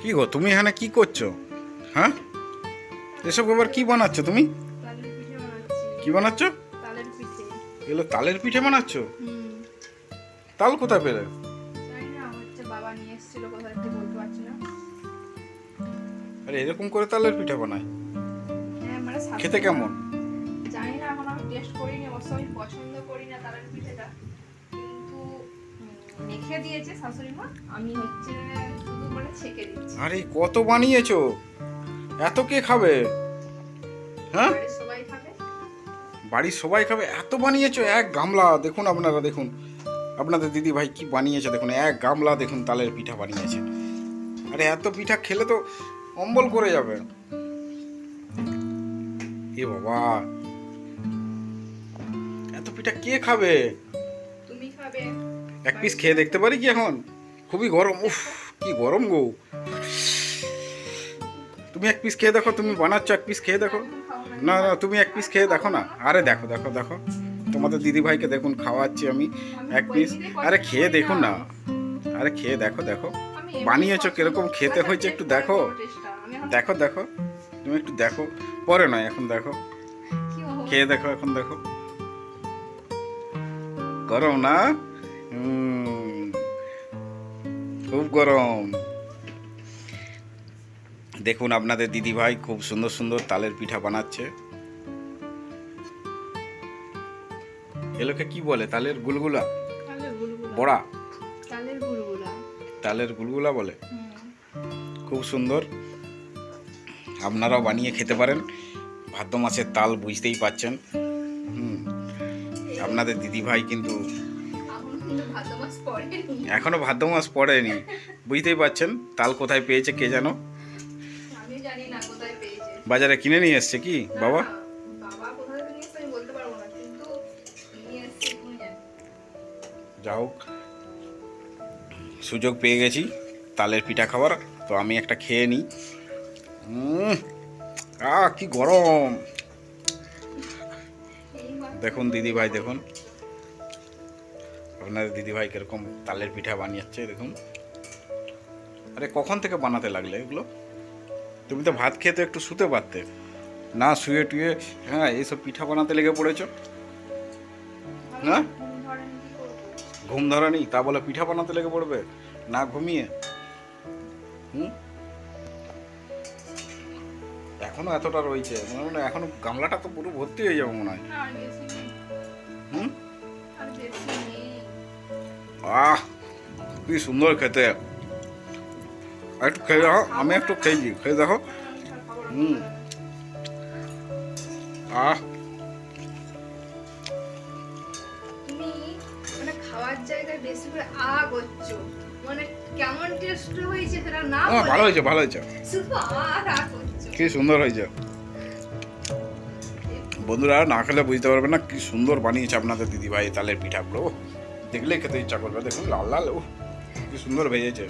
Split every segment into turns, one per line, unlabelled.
কি গো তুমি এখানে কি করছ? হ্যাঁ? এসব ব্যাপার কি বানাচ্ছ তুমি? কি বানাচ্ছ? এগুলো তালের পিঠে বানাচ্ছ? তাল কোথায় পেলে? আরে এরকম করে তালের পিঠে বানায়?
হ্যাঁ মানে
খেতে কেমন?
জানি না এখন আমি টেস্ট করিনি অবশ্য আমি পছন্দ করি না তালের পিঠেটা। মেখে দিয়েছে শাশুড়ি মা আমি হচ্ছে শুধু মানে ছেঁকে দিচ্ছি।
আরে কত বানিয়েছো? এত কে খাবে? হ্যাঁ?
সবাই খাবে।
বাড়ির সবাই খাবে? এত বানিয়েছো? এক গামলা দেখুন আপনারা দেখুন। আপনাদের দিদি ভাই কি বানিয়েছে দেখুন। এক গামলা দেখুন তালের পিঠা বানিয়েছে। আরে এত পিঠা খেলে তো অম্বল করে যাবে। এ বাবা। এত পিঠা কে খাবে? এক পিস খেয়ে দেখতে পারি কি এখন? খুবই গরম, উফ, কি গরম গো। তুমি এক পিস খেয়ে দেখো, তুমি বানাচ্ছ এক পিস খেয়ে দেখো। না না, তুমি এক পিস খেয়ে দেখো না। আরে দেখো দেখো দেখো। তোমাদের দিদি ভাইকে দেখুন, খাওয়াচ্ছি আমি এক পিস আরে খেয়ে দেখুন না। আরে খেয়ে দেখো দেখো। বানিয়েছো, কীরকম খেতে হয়েছে একটু দেখো। দেখো দেখো। তুমি একটু দেখো। পরে নয়, এখন দেখো। খেয়ে দেখো, এখন দেখো। গরম না? খুব গরম। দেখুন আপনাদের দিদি ভাই খুব সুন্দর সুন্দর তালের পিঠা বানাচ্ছে। এলোকে কি বলে? তালের গুলগুলা? বড়া?
তালের গুলগুলা।
বলে? খুব সুন্দর। আপনারাও বানিয়ে খেতে পারেন। ভাদ্র মাসের তাল বুঝতেই পাচ্ছেন। হুম। আপনাদের দিদি ভাই কিন্তু
এখন ভাদ্র মাস পড়েনি।
বুঝতেই পাচ্ছেন তাল কোথায় পেয়েছে কে জানো। বাজারে কিনে নিয়ে এসছে কি বাবা। যা হোক। সুযোগ পেয়ে গেছি তালের পিঠা খাবার তো আমি একটা খেয়ে নিই। আহ কি গরম। দেখুন দিদি ভাই দেখুন। আপনাদের দিদি ভাই কীরকম তালের পিঠা বানিয়েছে দেখুন। আরে কখন থেকে বানাতে লাগলে এগুলো? তুমি তো ভাত খেতে একটু শুতে পারতে। না শুয়ে টুয়ে হ্যাঁ এইসব পিঠা বানাতে লেগে পড়েছো? না?
ঘুম ধরেনি,
তা বলে পিঠা বানাতে লেগে পড়বে? না ঘুমিয়ে। হুম? এখনও এতটা রয়েছে। মনে হয় এখনও গামলাটা তো পুরো ভর্তি হয়ে যাবে মনে হয়। হুম। আহ কি সুন্দর খেতে। একটু খেয়ে দেখো আমি একটু খেয়েছি খেয়ে দেখো। হুম। আহ।
মানে খাওয়ার জায়গায় বেশি করে আ করছ মানে কেমন টেস্ট হয়েছে সেটা না
ভালো হয়েছে ভালো হয়েছে।
শুধু আর আ করছ
কি সুন্দর হয়েছে। বন্ধুরা না খেলে বুঝতে পারবে না কি সুন্দর বানিয়েছে আপনাদের দিদি ভাই তালের পিঠাগুলো। ওহ, দেখলেই খেতে ইচ্ছা করবে। দেখুন লাল লাল ও কি সুন্দর ভেজেছে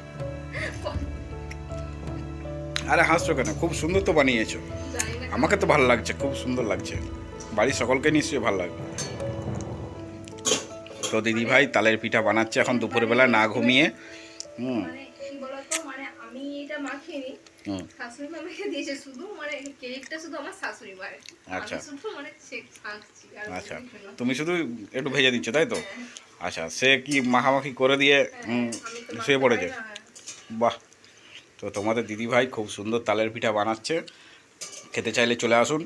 আরে হাসছো কেন? খুব সুন্দর তো বানিয়েছো। আমাকে তো ভালো লাগছে খুব সুন্দর লাগছে। বাড়ির সকলকে নিশ্চয়ই ভালো লাগবে। তো দিদি ভাই তালের পিঠা বানাচ্ছে এখন দুপুরবেলা না ঘুমিয়ে। হুম।
মানে মানে মানে
আচ্ছা। আচ্ছা। তুমি শুধু একটু ভেজে দিচ্ছ তাই তো?
হ্যাঁ,
আচ্ছা সে কি মাখামাখি করে দিয়ে শুয়ে পড়েছে? বাহ! তো তোমাদের দিদি ভাই খুব সুন্দর তালের পিঠা বানাচ্ছে। খেতে চাইলে চলে আসুন।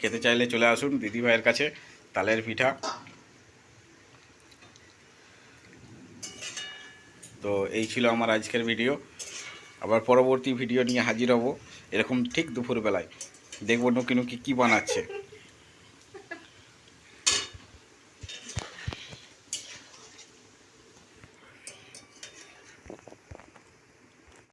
খেতে চাইলে চলে আসুন দিদি ভাইয়ের কাছে তালের পিঠা। তো এই ছিল আমার আজকের ভিডিও। আবার পরবর্তী ভিডিও নিয়ে হাজির হব এরকম ঠিক দুপুরবেলায়। দেখব নুকি নুকি কী বানাচ্ছে।